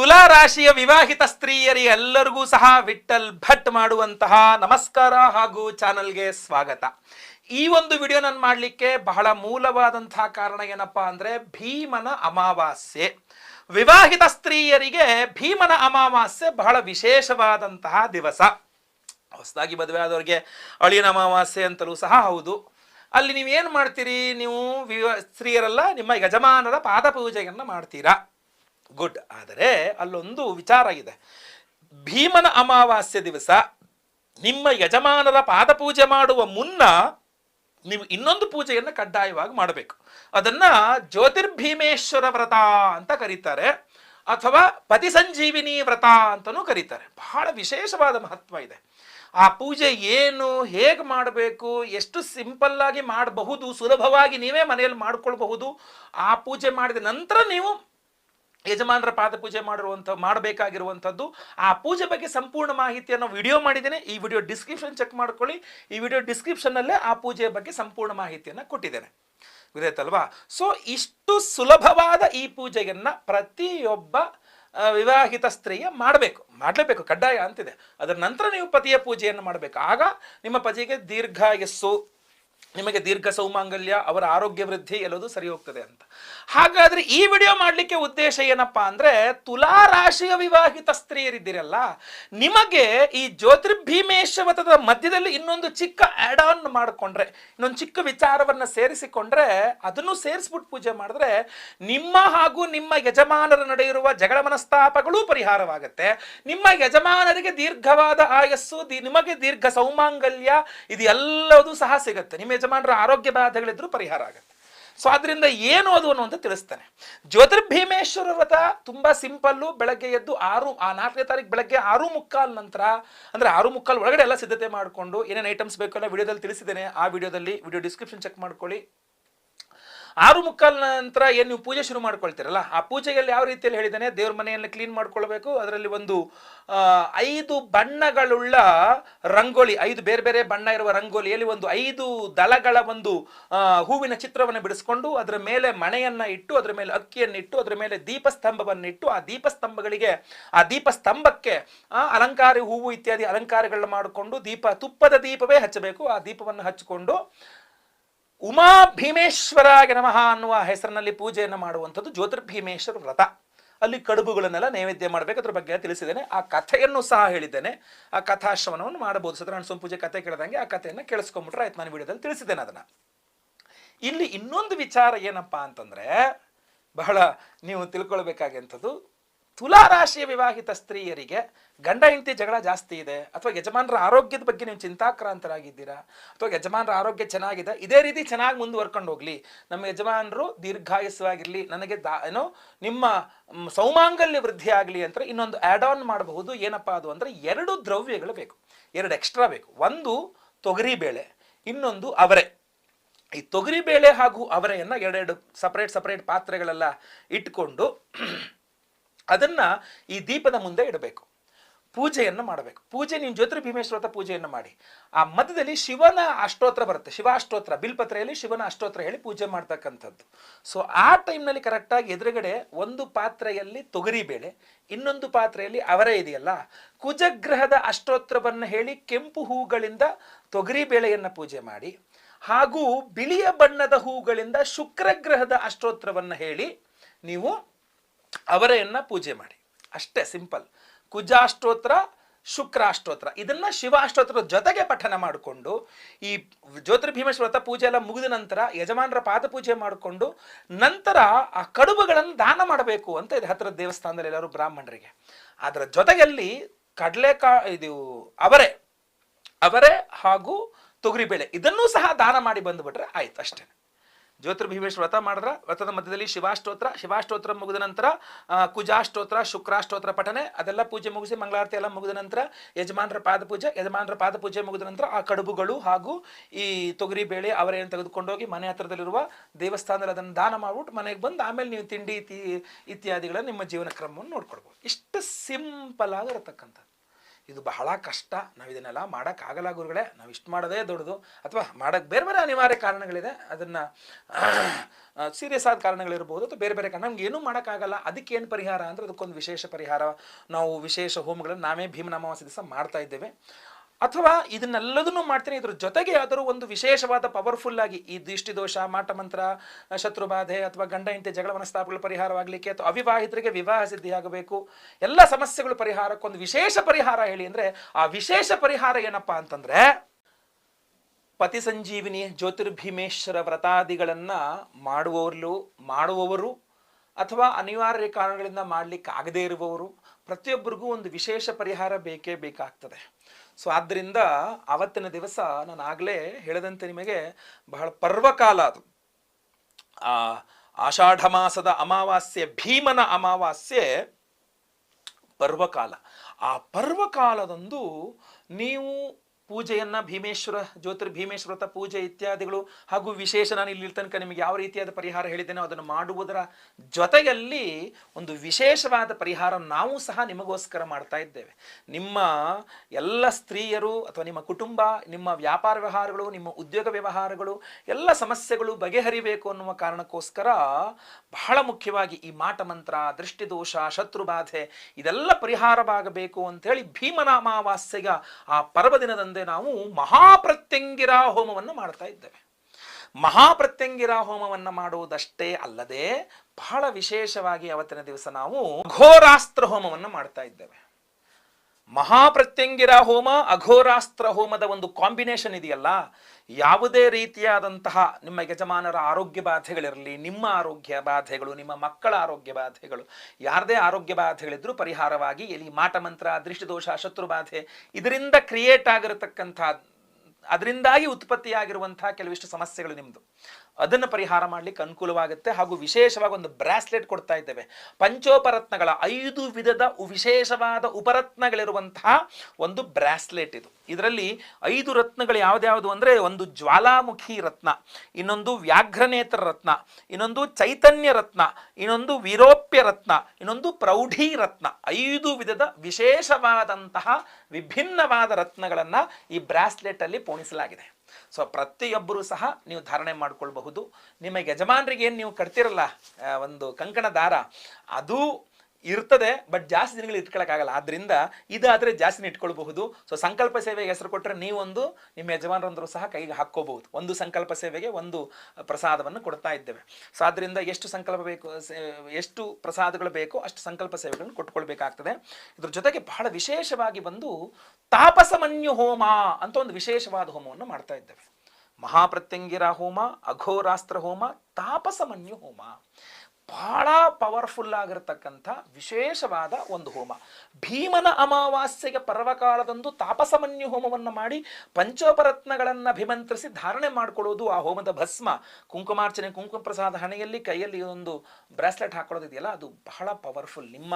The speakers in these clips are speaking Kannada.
ತುಲಾ ರಾಶಿಯ ವಿವಾಹಿತ ಸ್ತ್ರೀಯರಿಗೆ ಎಲ್ಲರಿಗೂ ಸಹ ವಿಠಲ್ ಭಟ್ ಮಾಡುವಂತಹ ನಮಸ್ಕಾರ ಹಾಗೂ ಚಾನಲ್ಗೆ ಸ್ವಾಗತ. ಈ ಒಂದು ವಿಡಿಯೋ ನಾನು ಮಾಡಲಿಕ್ಕೆ ಬಹಳ ಮೂಲವಾದಂತಹ ಕಾರಣ ಏನಪ್ಪಾ ಅಂದ್ರೆ ಭೀಮನ ಅಮಾವಾಸ್ಯೆ. ವಿವಾಹಿತ ಸ್ತ್ರೀಯರಿಗೆ ಭೀಮನ ಅಮಾವಾಸ್ಯೆ ಬಹಳ ವಿಶೇಷವಾದಂತಹ ದಿವಸ. ಹೊಸದಾಗಿ ಮದುವೆ ಆದವ್ರಿಗೆ ಅಳಿಯನ ಅಮಾವಾಸ್ಯೆ ಅಂತಲೂ ಸಹ ಹೌದು. ಅಲ್ಲಿ ನೀವೇನು ಮಾಡ್ತೀರಿ? ನೀವು ವಿವ, ಸ್ತ್ರೀಯರೆಲ್ಲ, ನಿಮ್ಮ ಯಜಮಾನರ ಪಾದ ಪೂಜೆಯನ್ನು ಮಾಡ್ತೀರಾ. ಗುಡ್. ಆದರೆ ಅಲ್ಲೊಂದು ವಿಚಾರ ಇದೆ. ಭೀಮನ ಅಮಾವಾಸ್ಯೆ ದಿವಸ ನಿಮ್ಮ ಯಜಮಾನರ ಪಾದಪೂಜೆ ಮಾಡುವ ಮುನ್ನ ನೀವು ಇನ್ನೊಂದು ಪೂಜೆಯನ್ನು ಕಡ್ಡಾಯವಾಗಿ ಮಾಡಬೇಕು. ಅದನ್ನ ಜ್ಯೋತಿರ್ಭೀಮೇಶ್ವರ ವ್ರತ ಅಂತ ಕರೀತಾರೆ. ಅಥವಾ ಪತಿ ಸಂಜೀವಿನಿ ವ್ರತ ಅಂತಲೂ ಕರೀತಾರೆ. ಬಹಳ ವಿಶೇಷವಾದ ಮಹತ್ವ ಇದೆ. ಆ ಪೂಜೆ ಏನು, ಹೇಗೆ ಮಾಡಬೇಕು, ಎಷ್ಟು ಸಿಂಪಲ್ ಆಗಿ ಮಾಡಬಹುದು, ಸುಲಭವಾಗಿ ನೀವೇ ಮನೆಯಲ್ಲಿ ಮಾಡ್ಕೊಳ್ಬಹುದು, ಆ ಪೂಜೆ ಮಾಡಿದ ನಂತರ ನೀವು ಯಜಮಾನರ ಪಾದ ಪೂಜೆ ಮಾಡಿರುವಂಥ, ಮಾಡಬೇಕಾಗಿರುವಂಥದ್ದು. ಆ ಪೂಜೆ ಬಗ್ಗೆ ಸಂಪೂರ್ಣ ಮಾಹಿತಿಯನ್ನು ವಿಡಿಯೋ ಮಾಡಿದ್ದೇನೆ. ಈ ವಿಡಿಯೋ ಡಿಸ್ಕ್ರಿಪ್ಷನ್ ಚೆಕ್ ಮಾಡ್ಕೊಳ್ಳಿ. ಈ ವಿಡಿಯೋ ಡಿಸ್ಕ್ರಿಪ್ಷನ್ನಲ್ಲೇ ಆ ಪೂಜೆಯ ಬಗ್ಗೆ ಸಂಪೂರ್ಣ ಮಾಹಿತಿಯನ್ನು ಕೊಟ್ಟಿದ್ದೇನೆ. ಗೊತ್ತಾಯ್ತಲ್ವಾ? ಸೊ, ಇಷ್ಟು ಸುಲಭವಾದ ಈ ಪೂಜೆಯನ್ನು ಪ್ರತಿಯೊಬ್ಬ ವಿವಾಹಿತ ಸ್ತ್ರೀಯ ಮಾಡಬೇಕು. ಮಾಡಲೇಬೇಕು. ಕಡ್ಡಾಯ ಅಂತಿದೆ. ಅದರ ನಂತರ ನೀವು ಪತಿಯ ಪೂಜೆಯನ್ನು ಮಾಡಬೇಕು. ಆಗ ನಿಮ್ಮ ಪತಿಗೆ ದೀರ್ಘಾಯಸ್ಸು ನಿಮಗೆ ದೀರ್ಘ ಸೌಮಾಂಗಲ್ಯ, ಅವರ ಆರೋಗ್ಯ ವೃದ್ಧಿ ಎಲ್ಲದು ಸರಿ ಹೋಗ್ತದೆ ಅಂತ. ಹಾಗಾದ್ರೆ ಈ ವಿಡಿಯೋ ಮಾಡಲಿಕ್ಕೆ ಉದ್ದೇಶ ಏನಪ್ಪಾ ಅಂದ್ರೆ, ತುಲಾ ರಾಶಿಯ ವಿವಾಹಿತ ಸ್ತ್ರೀಯರಿದ್ದೀರಲ್ಲ, ನಿಮಗೆ ಈ ಜ್ಯೋತಿರ್ಭೀಮೇಶ್ವತದ ಮಧ್ಯದಲ್ಲಿ ಇನ್ನೊಂದು ಚಿಕ್ಕ ಆಡ್ ಆನ್ ಮಾಡಿಕೊಂಡ್ರೆ, ಇನ್ನೊಂದು ಚಿಕ್ಕ ವಿಚಾರವನ್ನ ಸೇರಿಸಿಕೊಂಡ್ರೆ, ಅದನ್ನು ಸೇರಿಸ್ಬಿಟ್ಟು ಪೂಜೆ ಮಾಡಿದ್ರೆ ನಿಮ್ಮ ಹಾಗೂ ನಿಮ್ಮ ಯಜಮಾನರ ನಡೆಯಿರುವ ಜಗಳ ಮನಸ್ತಾಪಗಳೂ ಪರಿಹಾರವಾಗುತ್ತೆ. ನಿಮ್ಮ ಯಜಮಾನರಿಗೆ ದೀರ್ಘವಾದ ಆಯಸ್ಸು ನಿಮಗೆ ದೀರ್ಘ ಸೌಮಾಂಗಲ್ಯ, ಇದು ಎಲ್ಲದೂ ಸಹ ಸಿಗುತ್ತೆ. ನಿಮ್ಮ ಯಜಮಾನರ ಆರೋಗ್ಯ ಬಾಧೆಗಳಿದ್ರೂ ಪರಿಹಾರ ಆಗುತ್ತೆ. ಸೊ ಅದರಿಂದ ಏನು ಅದು ಅನ್ನುವಂತ ತಿಳಿಸ್ತಾನೆ. ಜ್ಯೋತಿರ್ಭೀಮೇಶ್ವರ ವ್ರತ ತುಂಬಾ ಸಿಂಪಲ್ಲು, ಬೆಳಗ್ಗೆ ಎದ್ದು ಆರು, ಆ ನಾಲ್ಕನೇ ತಾರೀಕು ಬೆಳಗ್ಗೆ ಆರು ಮುಕ್ಕಾಲ್ ನಂತರ, ಅಂದ್ರೆ ಆರು ಮುಕ್ಕಾಲ್ ಒಳಗಡೆ ಎಲ್ಲ ಸಿದ್ಧತೆ ಮಾಡಿಕೊಂಡು ಏನೇನು ಐಟಮ್ಸ್ ಬೇಕಲ್ಲ ವಿಡಿಯೋದಲ್ಲಿ ತಿಳಿಸಿದ್ದೇನೆ. ಆ ವಿಡಿಯೋದಲ್ಲಿ, ವಿಡಿಯೋ ಡಿಸ್ಕ್ರಿಪ್ಷನ್ ಚೆಕ್ ಮಾಡ್ಕೊಳ್ಳಿ. ಆರು ಮುಕ್ಕಾಲ ನಂತರ ಏನು ನೀವು ಪೂಜೆ ಶುರು ಮಾಡ್ಕೊಳ್ತೀರಲ್ಲ, ಆ ಪೂಜೆಯಲ್ಲಿ ಯಾವ ರೀತಿಯಲ್ಲಿ ಹೇಳಿದ್ದಾನೆ, ದೇವ್ರ ಮನೆಯನ್ನು ಕ್ಲೀನ್ ಮಾಡ್ಕೊಳ್ಬೇಕು, ಅದರಲ್ಲಿ ಒಂದು ಐದು ಬಣ್ಣಗಳುಳ್ಳ ರಂಗೋಲಿ, ಐದು ಬೇರೆ ಬೇರೆ ಬಣ್ಣ ಇರುವ ರಂಗೋಲಿಯಲ್ಲಿ ಒಂದು ಐದು ದಳಗಳ ಒಂದು ಹೂವಿನ ಚಿತ್ರವನ್ನು ಬಿಡಿಸ್ಕೊಂಡು ಅದರ ಮೇಲೆ ಮಣೆಯನ್ನ ಇಟ್ಟು, ಅದರ ಮೇಲೆ ಅಕ್ಕಿಯನ್ನು ಇಟ್ಟು ಅದರ ಮೇಲೆ ದೀಪಸ್ತಂಭವನ್ನು ಇಟ್ಟು ಆ ದೀಪಸ್ತಂಭಗಳಿಗೆ, ಆ ದೀಪಸ್ತಂಭಕ್ಕೆ ಅಲಂಕಾರ ಹೂವು ಇತ್ಯಾದಿ ಅಲಂಕಾರಗಳನ್ನ ಮಾಡಿಕೊಂಡು ದೀಪ, ತುಪ್ಪದ ದೀಪವೇ ಹಚ್ಚಬೇಕು, ಆ ದೀಪವನ್ನು ಹಚ್ಚಿಕೊಂಡು ಉಮಾ ಭೀಮೇಶ್ವರಾಗೆ ನಮಃ ಅನ್ನುವ ಹೆಸರಿನಲ್ಲಿ ಪೂಜೆಯನ್ನು ಮಾಡುವಂಥದ್ದು ಜ್ಯೋತಿರ್ಭೀಮೇಶ್ವರ ವ್ರತ. ಅಲ್ಲಿ ಕಡುಬುಗಳನ್ನೆಲ್ಲ ನೈವೇದ್ಯ ಮಾಡಬೇಕು, ಅದ್ರ ಬಗ್ಗೆ ತಿಳಿಸಿದ್ದೇನೆ. ಆ ಕಥೆಯನ್ನು ಸಹ ಹೇಳಿದ್ದೇನೆ. ಆ ಕಥಾಶ್ರವನವನ್ನು ಮಾಡಬಹುದು. ಸತ್ಯನಾರಾಯಣ ಸ್ವಾಮಿ ಪೂಜೆ ಕಥೆ ಕೇಳಿದಂಗೆ ಆ ಕಥೆಯನ್ನು ಕೇಳಿಸ್ಕೊಂಡ್ಬಿಟ್ರೆ ಆಯ್ತು, ನಾನು ವಿಡಿಯೋದಲ್ಲಿ ತಿಳಿಸಿದ್ದೇನೆ ಅದನ್ನ. ಇಲ್ಲಿ ಇನ್ನೊಂದು ವಿಚಾರ ಏನಪ್ಪಾ ಅಂತಂದ್ರೆ, ಬಹಳ ನೀವು ತಿಳ್ಕೊಳ್ಬೇಕಾಗಿಂಥದ್ದು ತುಲಾ ರಾಶಿಯ ವಿವಾಹಿತ ಸ್ತ್ರೀಯರಿಗೆ ಗಂಡ ಹೆಂಡತಿ ಜಗಳ ಜಾಸ್ತಿ ಇದೆ. ಅಥವಾ ಯಜಮಾನರ ಆರೋಗ್ಯದ ಬಗ್ಗೆ ನೀವು ಚಿಂತಾಕ್ರಾಂತರಾಗಿದ್ದೀರಾ? ಅಥವಾ ಯಜಮಾನರ ಆರೋಗ್ಯ ಚೆನ್ನಾಗಿದೆ, ಇದೇ ರೀತಿ ಚೆನ್ನಾಗಿ ಮುಂದುವರ್ಕೊಂಡು ಹೋಗ್ಲಿ. ನಮ್ಮ ಯಜಮಾನರು ದೀರ್ಘಾಯಸ್ವಾಗಿರಲಿ ನನಗೆ ದಾ, ಏನೋ ನಿಮ್ಮ ಸೌಮಾಂಗಲ್ಯ ವೃದ್ಧಿ ಆಗಲಿ ಅಂತ ಇನ್ನೊಂದು ಆ್ಯಡ್ ಆನ್ ಮಾಡಬಹುದು. ಏನಪ್ಪ ಅದು ಅಂದರೆ ಎರಡು ದ್ರವ್ಯಗಳು ಬೇಕು. ಎರಡು ಎಕ್ಸ್ಟ್ರಾ ಬೇಕು. ಒಂದು ತೊಗರಿ ಬೇಳೆ, ಇನ್ನೊಂದು ಅವರೆ. ಈ ತೊಗರಿ ಬೇಳೆ ಹಾಗೂ ಅವರೆಯನ್ನು ಎರಡೆರಡು ಸಪ್ರೇಟ್ ಸಪ್ರೇಟ್ ಪಾತ್ರೆಗಳೆಲ್ಲ ಇಟ್ಕೊಂಡು ಅದನ್ನ ಈ ದೀಪದ ಮುಂದೆ ಇಡಬೇಕು. ಪೂಜೆಯನ್ನು ಮಾಡಬೇಕು. ಪೂಜೆ ನೀವು ಜ್ಯೋತಿರ್ ಭೀಮೇಶ್ವರತ ಪೂಜೆಯನ್ನು ಮಾಡಿ. ಆ ಮಧ್ಯದಲ್ಲಿ ಶಿವನ ಅಷ್ಟೋತ್ರ ಬರುತ್ತೆ. ಶಿವ ಅಷ್ಟೋತ್ರ, ಬಿಲ್ಪತ್ರೆಯಲ್ಲಿ ಶಿವನ ಅಷ್ಟೋತ್ರ ಹೇಳಿ ಪೂಜೆ ಮಾಡ್ತಕ್ಕಂಥದ್ದು. ಸೊ ಆ ಟೈಮ್ನಲ್ಲಿ ಕರೆಕ್ಟಾಗಿ ಎದುರುಗಡೆ ಒಂದು ಪಾತ್ರೆಯಲ್ಲಿ ತೊಗರಿ ಬೇಳೆ, ಇನ್ನೊಂದು ಪಾತ್ರೆಯಲ್ಲಿ ಅವರೇ ಇದೆಯಲ್ಲ? ಕುಜಗ್ರಹದ ಅಷ್ಟೋತ್ರವನ್ನು ಹೇಳಿ ಕೆಂಪು ಹೂಗಳಿಂದ ತೊಗರಿ ಬೇಳೆಯನ್ನು ಪೂಜೆ ಮಾಡಿ, ಹಾಗೂ ಬಿಳಿಯ ಬಣ್ಣದ ಹೂಗಳಿಂದ ಶುಕ್ರಗ್ರಹದ ಅಷ್ಟೋತ್ರವನ್ನು ಹೇಳಿ ನೀವು ಅವರೆಯನ್ನ ಪೂಜೆ ಮಾಡಿ. ಅಷ್ಟೇ ಸಿಂಪಲ್. ಕುಜಾಷ್ಟೋತ್ರ ಶುಕ್ರಾಷ್ಟೋತ್ರ ಇದನ್ನ ಶಿವಾಷ್ಟೋತ್ರದ ಜೊತೆಗೆ ಪಠನ ಮಾಡಿಕೊಂಡು, ಈ ಜ್ಯೋತಿರ್ಭೀಮೇಶ್ವರ ಪೂಜೆ ಎಲ್ಲ ಮುಗಿದ ನಂತರ ಯಜಮಾನರ ಪಾದ ಪೂಜೆ ಮಾಡಿಕೊಂಡು, ನಂತರ ಆ ಕಡುಬುಗಳನ್ನು ದಾನ ಮಾಡಬೇಕು ಅಂತ ಇದೆ ಹತ್ತಿರ ದೇವಸ್ಥಾನದಲ್ಲಿ ಎಲ್ಲರೂ ಬ್ರಾಹ್ಮಣರಿಗೆ. ಅದರ ಜೊತೆಯಲ್ಲಿ ಕಡಲೆಕಾ, ಇದು ಅವರೆ ಅವರೆ ಹಾಗೂ ತೊಗರಿಬೇಳೆ ಇದನ್ನೂ ಸಹ ದಾನ ಮಾಡಿ ಬಂದುಬಿಟ್ರೆ ಆಯ್ತು ಅಷ್ಟೇ. ಜ್ಯೋತಿರ್ಭೀಮೇಶ್ವರ ವ್ರತ ಮಾಡಿದ್ರ, ವ್ರತದ ಮಧ್ಯದಲ್ಲಿ ಶಿವಾಷ್ಟೋತ್ರ ಶಿವಾಷ್ಟೋತ್ರ ಮುಗಿದ ನಂತರ ಕುಜಾಷ್ಟೋತ್ರ, ಶುಕ್ರಾಷ್ಟೋತ್ರ ಪಠನೆ, ಅದೆಲ್ಲ ಪೂಜೆ ಮುಗಿಸಿ ಮಂಗಳಾರತಿ ಎಲ್ಲ ಮುಗಿದ ನಂತರ, ಯಜಮಾನರ ಪಾದ ಪೂಜೆ, ಯಜಮಾನರ ಪಾದ ಪೂಜೆ ಮುಗಿದ ನಂತರ ಆ ಕಡುಬುಗಳು ಹಾಗೂ ಈ ತೊಗರಿ ಬೇಳೆ ಅವರೇನು ತೆಗೆದುಕೊಂಡೋಗಿ ಮನೆ ಹತ್ರದಲ್ಲಿರುವ ದೇವಸ್ಥಾನದಲ್ಲಿ ಅದನ್ನು ದಾನ ಮಾಡ್ಬಿಟ್ಟು ಮನೆಗೆ ಬಂದು ಆಮೇಲೆ ನೀವು ತಿಂಡಿ ಇತಿ, ಇತ್ಯಾದಿಗಳನ್ನು ನಿಮ್ಮ ಜೀವನ ಕ್ರಮವನ್ನು ನೋಡ್ಕೊಳ್ಬೋದು. ಇಷ್ಟು ಸಿಂಪಲ್ ಆಗಿರತಕ್ಕಂಥದ್ದು ಇದು ಬಹಳ ಕಷ್ಟ. ನಾವು ಇದನ್ನೆಲ್ಲ ಮಾಡೋಕ್ಕಾಗಲ್ಲ ಗುರುಗಳೇ. ನಾವು ಇಷ್ಟು ಮಾಡೋದೇ ದೊಡ್ಡದು. ಅಥವಾ ಮಾಡೋಕ್ಕೆ ಬೇರೆ ಬೇರೆ ಅನಿವಾರ್ಯ ಕಾರಣಗಳಿದೆ. ಅದನ್ನು ಸೀರಿಯಸ್ ಆದ ಕಾರಣಗಳಿರ್ಬೋದು ಅಥವಾ ಬೇರೆ ಬೇರೆ ಕಾರಣ. ನಮ್ಗೆ ಏನೂ ಮಾಡೋಕ್ಕಾಗಲ್ಲ ಅದಕ್ಕೆ ಏನು ಪರಿಹಾರ ಅಂದರೆ ಅದಕ್ಕೊಂದು ವಿಶೇಷ ಪರಿಹಾರ. ನಾವು ವಿಶೇಷ ಹೋಮಗಳನ್ನು ನಾವೇ ಭೀಮನಾಮಾವಾಸ್ಯ ದಿವಸ ಮಾಡ್ತಾ ಇದ್ದೇವೆ. ಅಥವಾ ಇದನ್ನೆಲ್ಲದನ್ನು ಮಾಡ್ತೀನಿ, ಇದ್ರ ಜೊತೆಗೆ ಆದರೂ ಒಂದು ವಿಶೇಷವಾದ ಪವರ್ಫುಲ್ ಆಗಿ ಈ ದೃಷ್ಟಿ ದೋಷ, ಮಾಟ ಮಂತ್ರ ಶತ್ರುಬಾಧೆ ಅಥವಾ ಗಂಡ ಹೆಂಡತಿ ಜಗಳ ಮನಸ್ತಾಪಗಳು ಪರಿಹಾರವಾಗಲಿಕ್ಕೆ ಅಥವಾ ಅವಿವಾಹಿತರಿಗೆ ವಿವಾಹ ಸಿದ್ಧಿಯಾಗಬೇಕು ಎಲ್ಲ ಸಮಸ್ಯೆಗಳು ಪರಿಹಾರಕ್ಕೊಂದು ವಿಶೇಷ ಪರಿಹಾರ ಹೇಳಿ ಅಂದ್ರೆ ಆ ವಿಶೇಷ ಪರಿಹಾರ ಏನಪ್ಪಾ ಅಂತಂದ್ರೆ ಪತಿ ಸಂಜೀವಿನಿ ಜ್ಯೋತಿರ್ಭೀಮೇಶ್ವರ ವ್ರತಾದಿಗಳನ್ನ ಮಾಡುವವರು ಮಾಡುವವರು ಅಥವಾ ಅನಿವಾರ್ಯ ಕಾರಣಗಳಿಂದ ಮಾಡ್ಲಿಕ್ಕೆ ಆಗದೇ ಇರುವವರು ಪ್ರತಿಯೊಬ್ಬರಿಗೂ ಒಂದು ವಿಶೇಷ ಪರಿಹಾರ ಬೇಕೇ ಬೇಕಾಗ್ತದೆ. ಸೊ ಆದ್ದರಿಂದ ಆವತ್ತಿನ ದಿವಸ ನಾನು ಆಗಲೇ ಹೇಳಿದಂತೆ ನಿಮಗೆ ಬಹಳ ಪರ್ವಕಾಲ ಅದು. ಆ, ಆಷಾಢ ಮಾಸದ ಅಮಾವಾಸ್ಯೆ, ಭೀಮನ ಅಮಾವಾಸ್ಯೆ ಪರ್ವಕಾಲ. ಆ ಪರ್ವಕಾಲದಂದು ನೀವು ಪೂಜೆಯನ್ನ ಭೀಮೇಶ್ವರ ಜ್ಯೋತಿರ್ ಭೀಮೇಶ್ವರತ ಪೂಜೆ ಇತ್ಯಾದಿಗಳು ಹಾಗೂ ವಿಶೇಷ ನಾನು ಇಲ್ಲಿ ತನಕ ನಿಮಗೆ ಯಾವ ರೀತಿಯಾದ ಪರಿಹಾರ ಹೇಳಿದ್ದೇನೋ ಅದನ್ನು ಮಾಡುವುದರ ಜೊತೆಯಲ್ಲಿ ಒಂದು ವಿಶೇಷವಾದ ಪರಿಹಾರ ನಾವು ಸಹ ನಿಮಗೋಸ್ಕರ ಮಾಡ್ತಾ ಇದ್ದೇವೆ. ನಿಮ್ಮ ಎಲ್ಲ ಸ್ತ್ರೀಯರು ಅಥವಾ ನಿಮ್ಮ ಕುಟುಂಬ, ನಿಮ್ಮ ವ್ಯಾಪಾರ ವ್ಯವಹಾರಗಳು, ನಿಮ್ಮ ಉದ್ಯೋಗ ವ್ಯವಹಾರಗಳು, ಎಲ್ಲ ಸಮಸ್ಯೆಗಳು ಬಗೆಹರಿಬೇಕು ಅನ್ನುವ ಕಾರಣಕ್ಕೋಸ್ಕರ ಬಹಳ ಮುಖ್ಯವಾಗಿ ಈ ಮಾಟ ಮಂತ್ರ ದೃಷ್ಟಿದೋಷ, ಶತ್ರುಬಾಧೆ ಇದೆಲ್ಲ ಪರಿಹಾರವಾಗಬೇಕು ಅಂತೇಳಿ ಹೇಳಿ ಅಮಾವಾಸ್ಯೆಗ ಆ ಪರ್ವದಿನದಂದೇ ನಾವು ಮಹಾಪ್ರತ್ಯಂಗಿರ ಹೋಮವನ್ನು ಮಾಡ್ತಾ ಇದ್ದೇವೆ. ಮಹಾಪ್ರತ್ಯಂಗಿರ ಹೋಮವನ್ನು ಮಾಡುವುದಷ್ಟೇ ಅಲ್ಲದೆ ಬಹಳ ವಿಶೇಷವಾಗಿ ಅವತ್ತಿನ ದಿವಸ ನಾವು ಘೋರಾಸ್ತ್ರ ಹೋಮವನ್ನು ಮಾಡ್ತಾ ಇದ್ದೇವೆ. ಮಹಾಪ್ರತ್ಯಂಗಿರ ಹೋಮ, ಅಘೋರಾಸ್ತ್ರ ಹೋಮದ ಒಂದು ಕಾಂಬಿನೇಷನ್ ಇದೆಯಲ್ಲ, ಯಾವುದೇ ರೀತಿಯಾದಂತಹ ನಿಮ್ಮ ಯಜಮಾನರ ಆರೋಗ್ಯ ಬಾಧೆಗಳಿರಲಿ, ನಿಮ್ಮ ಆರೋಗ್ಯ ಬಾಧೆಗಳು, ನಿಮ್ಮ ಮಕ್ಕಳ ಆರೋಗ್ಯ ಬಾಧೆಗಳು, ಯಾರದೇ ಆರೋಗ್ಯ ಬಾಧೆಗಳಿದ್ರೂ ಪರಿಹಾರವಾಗಿ ಇಲ್ಲಿ ಮಾಟಮಂತ್ರ ದೃಷ್ಟಿದೋಷ ಶತ್ರು ಬಾಧೆ, ಇದರಿಂದ ಕ್ರಿಯೇಟ್ ಆಗಿರತಕ್ಕಂಥ, ಅದರಿಂದಾಗಿ ಉತ್ಪತ್ತಿಯಾಗಿರುವಂತಹ ಕೆಲವಿಷ್ಟು ಸಮಸ್ಯೆಗಳು ನಿಮ್ಮದು ಅದನ್ನು ಪರಿಹಾರ ಮಾಡಲಿಕ್ಕೆ ಅನುಕೂಲವಾಗುತ್ತೆ. ಹಾಗೂ ವಿಶೇಷವಾಗಿ ಒಂದು ಬ್ರಾಸ್ಲೆಟ್ ಕೊಡ್ತಾ ಇದ್ದೇವೆ. ಪಂಚೋಪರತ್ನಗಳ ಐದು ವಿಧದ ವಿಶೇಷವಾದ ಉಪರತ್ನಗಳಿರುವಂತಹ ಒಂದು ಬ್ರಾಸ್ಲೆಟ್ ಇದು. ಇದರಲ್ಲಿ ಐದು ರತ್ನಗಳು ಯಾವ್ದ್ಯಾವುದು ಅಂದರೆ ಒಂದು ಜ್ವಾಲಾಮುಖಿ ರತ್ನ, ಇನ್ನೊಂದು ವ್ಯಾಘ್ರನೇತ್ರ ರತ್ನ, ಇನ್ನೊಂದು ಚೈತನ್ಯ ರತ್ನ, ಇನ್ನೊಂದು ವಿರೋಪ್ಯ ರತ್ನ, ಇನ್ನೊಂದು ಪ್ರೌಢಿ ರತ್ನ. ಐದು ವಿಧದ ವಿಶೇಷವಾದಂತಹ ವಿಭಿನ್ನವಾದ ರತ್ನಗಳನ್ನು ಈ ಬ್ರಾಸ್ಲೆಟ್ ಅಲ್ಲಿ ಪೋಣಿಸಲಾಗಿದೆ. ಸೊ ಪ್ರತಿಯೊಬ್ಬರೂ ಸಹ ನೀವು ಧಾರಣೆ ಮಾಡಿಕೊಳ್ಬಹುದು. ನಿಮಗೆ ಯಜಮಾನರಿಗೆ ಏನು ನೀವು ಕಟ್ತಿರಲ್ಲ ಒಂದು ಕಂಕಣ ದಾರ, ಅದು ಇರ್ತದೆ ಬಟ್ ಜಾಸ್ತಿ ದಿನಗಳು ಇಟ್ಕೊಳ್ಳೋಕ್ಕಾಗಲ್ಲ ಆದ್ರಿಂದ ಇದಾದ್ರೆ ಜಾಸ್ತಿ ಇಟ್ಕೊಳ್ಬಹುದು. ಸೊ ಸಂಕಲ್ಪ ಸೇವೆಗೆ ಹೆಸರು ಕೊಟ್ಟರೆ ನೀವೊಂದು ನಿಮ್ಮ ಯಜಮಾನರಂದರು ಸಹ ಕೈಗೆ ಹಾಕ್ಕೋಬಹುದು. ಒಂದು ಸಂಕಲ್ಪ ಸೇವೆಗೆ ಒಂದು ಪ್ರಸಾದವನ್ನು ಕೊಡ್ತಾ ಇದ್ದೇವೆ. ಸೊ ಆದ್ರಿಂದ ಎಷ್ಟು ಸಂಕಲ್ಪ ಬೇಕು ಎಷ್ಟು ಪ್ರಸಾದಗಳು ಬೇಕೋ ಅಷ್ಟು ಸಂಕಲ್ಪ ಸೇವೆಗಳನ್ನು ಕೊಟ್ಕೊಳ್ಬೇಕಾಗ್ತದೆ ಇದ್ರ ಜೊತೆಗೆ ಬಹಳ ವಿಶೇಷವಾಗಿ ಬಂದು ತಾಪಸಮನ್ಯು ಹೋಮ ಅಂತ ಒಂದು ವಿಶೇಷವಾದ ಹೋಮವನ್ನು ಮಾಡ್ತಾ ಇದ್ದೇವೆ. ಮಹಾಪ್ರತ್ಯಂಗಿರ ಹೋಮ, ಅಘೋರಾಸ್ತ್ರ ಹೋಮ, ತಾಪಸಮನ್ಯು ಹೋಮ. ಬಹಳ ಪವರ್ಫುಲ್ ಆಗಿರತಕ್ಕಂಥ ವಿಶೇಷವಾದ ಒಂದು ಹೋಮ. ಭೀಮನ ಅಮಾವಾಸ್ಯೆಗೆ ಪರ್ವಕಾಲದಂದು ತಾಪಸಮನ್ಯು ಹೋಮವನ್ನು ಮಾಡಿ ಪಂಚೋಪರತ್ನಗಳನ್ನು ಅಭಿಮಂತ್ರಿಸಿ ಧಾರಣೆ ಮಾಡಿಕೊಳ್ಳೋದು ಆ ಹೋಮದ ಭಸ್ಮ. ಕುಂಕುಮಾರ್ಚನೆ ಕುಂಕುಮ ಪ್ರಸಾದ ಹಣೆಯಲ್ಲಿ ಕೈಯಲ್ಲಿ ಒಂದು ಬ್ರಾಸ್ಲೆಟ್ ಹಾಕೊಳ್ಳೋದಿದೆಯಲ್ಲ ಅದು ಬಹಳ ಪವರ್ಫುಲ್ ನಿಮ್ಮ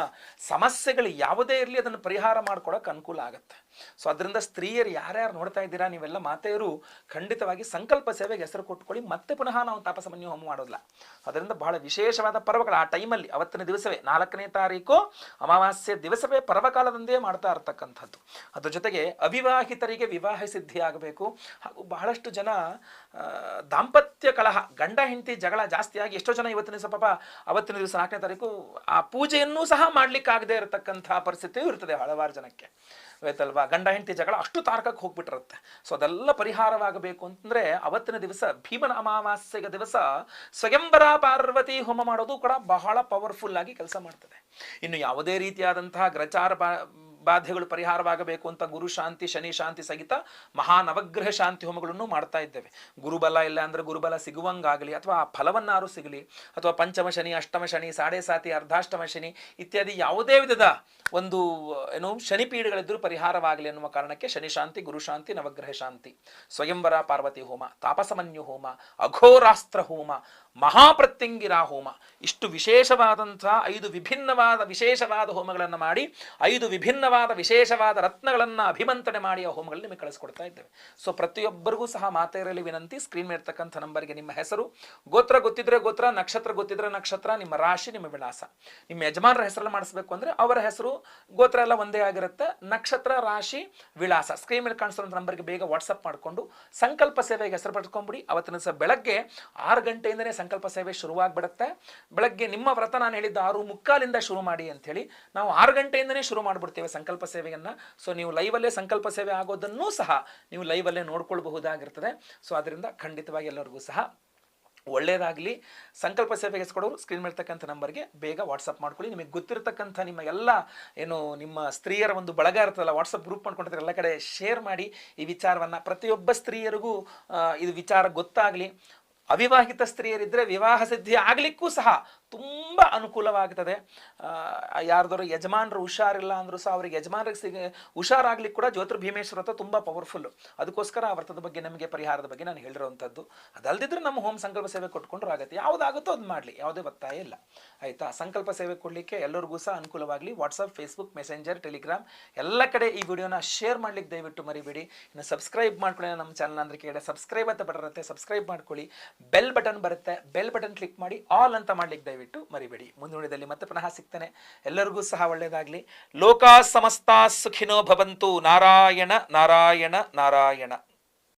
ಸಮಸ್ಯೆಗಳು ಯಾವುದೇ ಇರಲಿ ಅದನ್ನು ಪರಿಹಾರ ಮಾಡ್ಕೊಳ್ಳೋಕೆ ಅನುಕೂಲ ಆಗುತ್ತೆ. ಸೊ ಅದರಿಂದ ಸ್ತ್ರೀಯರು ಯಾರ್ಯಾರು ನೋಡ್ತಾ ಇದ್ದೀರಾ ನೀವೆಲ್ಲ ಮಾತೆಯರು ಖಂಡಿತವಾಗಿ ಸಂಕಲ್ಪ ಸೇವೆಗೆ ಹೆಸರು ಕೊಟ್ಕೊಳ್ಳಿ ಮತ್ತೆ ಪುನಃ ನಾವು ತಾಪಸಮನ್ಯು ಹೋಮ ಮಾಡೋದಿಲ್ಲ. ಅದರಿಂದ ಬಹಳ ವಿಶೇಷವಾದ ಪರ್ವಗಳು, ಆ ಟೈಮಲ್ಲಿ ಅವತ್ತಿನ ದಿವಸವೇ ನಾಲ್ಕನೇ ತಾರೀಕು ಅಮಾವಾಸ್ಯೆ ದಿವಸವೇ ಪರ್ವಕಾಲದಂದೇ ಮಾಡ್ತಾ ಇರ್ತಕ್ಕಂಥದ್ದು. ಅದ್ರ ಜೊತೆಗೆ ಅವಿವಾಹಿತರಿಗೆ ವಿವಾಹ ಸಿದ್ಧಿ ಆಗಬೇಕು ಹಾಗೂ ಬಹಳಷ್ಟು ಜನ ದಾಂಪತ್ಯ ಕಲಹ, ಗಂಡ, ಹೆಂಡತಿ ಜಗಳ ಜಾಸ್ತಿಯಾಗಿ ಎಷ್ಟೋ ಜನ ಇವತ್ತಿನ ದಿವಸ ಪಾಪ ಅವತ್ತಿನ ದಿವಸ ನಾಲ್ಕನೇ ತಾರೀಕು ಆ ಪೂಜೆಯನ್ನು ಸಹ ಮಾಡಲಿಕ್ಕಾಗದೇ ಇರತಕ್ಕಂಥ ಪರಿಸ್ಥಿತಿಯೂ ಇರ್ತದೆ ಹಲವಾರು ಜನಕ್ಕೆ. ಆಯ್ತಲ್ವಾ ಗಂಡ, ಹೆಂಡತಿ ಜಗಳ ಅಷ್ಟು ತಾರಕಕ್ಕೆ ಹೋಗ್ಬಿಟ್ಟಿರುತ್ತೆ. ಸೊ, ಅದೆಲ್ಲ ಪರಿಹಾರವಾಗಬೇಕು ಅಂತಂದ್ರೆ ಅವತ್ತಿನ ದಿವಸ ಭೀಮನ ಅಮಾವಾಸ್ಯೆಯ ದಿವಸ ಸ್ವಯಂಬರ ಪಾರ್ವತಿ ಹೋಮ ಮಾಡೋದು ಕೂಡ ಬಹಳ ಪವರ್ಫುಲ್ ಆಗಿ ಕೆಲಸ ಮಾಡ್ತದೆ. ಇನ್ನು ಯಾವುದೇ ರೀತಿಯಾದಂತಹ ಗ್ರಚಾರ ಬಾಧೆಗಳು ಪರಿಹಾರವಾಗಬೇಕು ಅಂತ ಗುರು ಶಾಂತಿ, ಶನಿ ಶಾಂತಿ ಸಹಿತ ಮಹಾ ನವಗ್ರಹ ಶಾಂತಿ ಹೋಮಗಳನ್ನು ಮಾಡ್ತಾ ಇದ್ದೇವೆ. ಗುರುಬಲ ಇಲ್ಲ ಅಂದ್ರೆ ಗುರುಬಲ ಸಿಗುವಂಗಾಗಲಿ ಅಥವಾ ಆ ಫಲವನ್ನಾರು ಸಿಗಲಿ ಅಥವಾ ಪಂಚಮ ಶನಿ, ಅಷ್ಟಮ ಶನಿ, ಸಾಡೆ ಸಾತಿ, ಅರ್ಧಾಷ್ಟಮ ಶನಿ ಇತ್ಯಾದಿ ಯಾವುದೇ ವಿಧದ ಒಂದು, ಏನು, ಶನಿ ಪೀಡೆಗಳಿದ್ರೂ ಪರಿಹಾರವಾಗಲಿ ಅನ್ನುವ ಕಾರಣಕ್ಕೆ ಶನಿ ಶಾಂತಿ, ಗುರು ಶಾಂತಿ, ನವಗ್ರಹ ಶಾಂತಿ. ಸ್ವಯಂವರ, ಪಾರ್ವತಿ ಹೋಮ, ತಾಪಸಮನ್ಯು ಹೋಮ, ಅಘೋರಾಸ್ತ್ರ ಹೋಮ, ಮಹಾಪ್ರತ್ಯಂಗಿರಾ ಹೋಮ. ಇಷ್ಟು ವಿಶೇಷವಾದಂತಹ ಐದು ವಿಭಿನ್ನವಾದ, ವಿಶೇಷವಾದ ಹೋಮಗಳನ್ನು ಮಾಡಿ ಐದು ವಿಭಿನ್ನವಾದ ವಿಶೇಷವಾದ ರತ್ನಗಳನ್ನು ಅಭಿಮಂತ್ರಣೆ ಮಾಡಿ ಆ ಹೋಮಗಳಲ್ಲಿ ನಿಮಗೆ ಕಳಿಸ್ಕೊಡ್ತಾ ಇದ್ದೇವೆ. ಸೊ ಪ್ರತಿಯೊಬ್ಬರಿಗೂ ಸಹ ಮಾತೆಯರಲ್ಲಿ ವಿನಂತಿ ಸ್ಕ್ರೀನ್ ಮೇಲೆ ನಂಬರ್ಗೆ ನಿಮ್ಮ ಹೆಸರು, ಗೋತ್ರ ಗೊತ್ತಿದ್ರೆ ಗೋತ್ರ, ನಕ್ಷತ್ರ ಗೊತ್ತಿದ್ರೆ ನಕ್ಷತ್ರ, ನಿಮ್ಮ ರಾಶಿ, ನಿಮ್ಮ ವಿಳಾಸ. ನಿಮ್ಮ ಯಜಮಾನರ ಹೆಸರಲ್ಲಿ ಮಾಡಿಸ್ಬೇಕು ಅಂದ್ರೆ ಅವರ ಹೆಸರು, ಗೋತ್ರ ಎಲ್ಲ ಒಂದೇ ಆಗಿರುತ್ತೆ. ನಕ್ಷತ್ರ, ರಾಶಿ, ವಿಳಾಸ. ಸ್ಕ್ರೀನ್ ಮೇಲೆ ಕಾಣಿಸಿರುವಂಥ ನಂಬರ್ಗೆ ಬೇಗ ವಾಟ್ಸಪ್ ಮಾಡಿಕೊಂಡು ಸಂಕಲ್ಪ ಸೇವೆಗೆ ಹೆಸರು ಪಡ್ಕೊಂಬಿಡಿ. ಅವತ್ತಿನ ದಿವಸ ಬೆಳಗ್ಗೆ ಆರು ಗಂಟೆಯಿಂದನೇ ಸಂಕಲ್ಪ ಸೇವೆ ಶುರುವಾಗ್ಬಿಡುತ್ತೆ. ಬೆಳಗ್ಗೆ ನಿಮ್ಮ ವ್ರತ ನಾನು ಹೇಳಿದ್ದ ಆರು ಮುಕ್ಕಾಲಿಂದ ಶುರು ಮಾಡಿ ಅಂಥೇಳಿ ನಾವು ಆರು ಗಂಟೆಯಿಂದನೇ ಶುರು ಮಾಡಿಬಿಡ್ತೇವೆ ಸಂಕಲ್ಪ ಸೇವೆಯನ್ನು. ಸೊ ನೀವು ಲೈವಲ್ಲೇ ಸಂಕಲ್ಪ ಸೇವೆ ಆಗೋದನ್ನೂ ಸಹ ನೀವು ಲೈವಲ್ಲೇ ನೋಡ್ಕೊಳ್ಬಹುದಾಗಿರ್ತದೆ. ಸೊ ಅದರಿಂದ ಖಂಡಿತವಾಗಿ ಎಲ್ಲರಿಗೂ ಸಹ ಒಳ್ಳೆಯದಾಗಲಿ ಸಂಕಲ್ಪ ಸೇವೆಗೆ ಕೊಡೋರು ಸ್ಕ್ರೀನ್ ಮೇಲ್ತಕ್ಕಂಥ ನಂಬರ್ಗೆ ಬೇಗ ವಾಟ್ಸಪ್ ಮಾಡ್ಕೊಳ್ಳಿ. ನಿಮಗೆ ಗೊತ್ತಿರತಕ್ಕಂಥ ನಿಮ್ಮ ಎಲ್ಲ ಏನು ನಿಮ್ಮ ಸ್ತ್ರೀಯರ ಒಂದು ಬಳಗ ಇರ್ತದಲ್ಲ ವಾಟ್ಸಪ್ ಗ್ರೂಪ್ ಮಾಡ್ಕೊಂಡಿದ್ರೆ ಎಲ್ಲ ಕಡೆ ಶೇರ್ ಮಾಡಿ. ಈ ವಿಚಾರವನ್ನು ಪ್ರತಿಯೊಬ್ಬ ಸ್ತ್ರೀಯರಿಗೂ ಇದು ವಿಚಾರ ಗೊತ್ತಾಗಲಿ. ಅವಿವಾಹಿತ ಸ್ತ್ರೀಯರಿದ್ದರೆ ವಿವಾಹ ಸಿದ್ಧಿ ಆಗಲಿಕ್ಕೂ ಸಹ ತುಂಬ ಅನುಕೂಲವಾಗ್ತದೆ. ಯಾರ್ದಾರು ಯಜಮಾನರು ಹುಷಾರಿಲ್ಲ ಅಂದರೂ ಸಹ ಅವ್ರಿಗೆ ಯಜಮಾನರಿಗೆ ಸಿಗ ಹುಷಾರಾಗ್ಲಿಕ್ಕೆ ಕೂಡ ಜ್ಯೋತಿರ್ಭೀಮೇಶ್ವರ ಹತ್ರ ತುಂಬ ಪವರ್ಫುಲ್ಲು ಅದಕ್ಕೋಸ್ಕರ ಆ ವ್ರತದ ಬಗ್ಗೆ ನಮಗೆ ಪರಿಹಾರದ ಬಗ್ಗೆ ನಾನು ಹೇಳಿರೋವಂಥದ್ದು ಅದಲ್ದಿದ್ರೆ ನಮ್ಮ ಹೋಮ್ ಸಂಕಲ್ಪ ಸೇವೆ ಕೊಟ್ಕೊಂಡ್ರು ಆಗುತ್ತೆ. ಯಾವುದಾಗುತ್ತೋ ಅದು ಮಾಡಲಿ. ಯಾವುದೇ ಒತ್ತಾಯ ಇಲ್ಲ. ಆಯಿತಾ? ಸಂಕಲ್ಪ ಸೇವೆ ಕೊಡಲಿಕ್ಕೆ ಎಲ್ಲರಿಗೂ ಸಹ ಅನುಕೂಲವಾಗಲಿ. ವಾಟ್ಸಪ್ ಫೇಸ್ಬುಕ್ ಮೆಸೆಂಜರ್ ಟೆಲಿಗ್ರಾಮ್ ಎಲ್ಲ ಕಡೆ ಈ ವಿಡಿಯೋನ ಶೇರ್ ಮಾಡ್ಲಿಕ್ಕೆ ದಯವಿಟ್ಟು ಮರಿಬೇಡಿ. ಇನ್ನು ಸಬ್ಸ್ಕ್ರೈಬ್ ಮಾಡ್ಕೊಳ್ಳಿ ನಮ್ಮ ಚಾನಲ್ ಅಂದ್ರೆ ಕೇಳಿ. ಸಬ್ಸ್ಕ್ರೈಬ್ ಅಂತ ಬರುತ್ತೆ ಸಬ್ಸ್ಕ್ರೈಬ್ ಮಾಡ್ಕೊಳ್ಳಿ. ಬೆಲ್ ಬಟನ್ ಬರುತ್ತೆ. ಬೆಲ್ ಬಟನ್ ಕ್ಲಿಕ್ ಮಾಡಿ ಆಲ್ ಅಂತ ಮಾಡ್ಲಿಕ್ಕೆ ದಯವಿಟ್ಟು ಮರಿಬೇಡಿ. ಮುಂದಿನದಲ್ಲಿ ಮತ್ತೆ ಪುನಃ ಸಿಗ್ತೇನೆ. ಎಲ್ಲರಿಗೂ ಸಹ ಒಳ್ಳೆಯದಾಗಲಿ. ಲೋಕ ಸಮಸ್ತ ಸುಖಿನೋ ಭವಂತು. ನಾರಾಯಣ ನಾರಾಯಣ ನಾರಾಯಣ.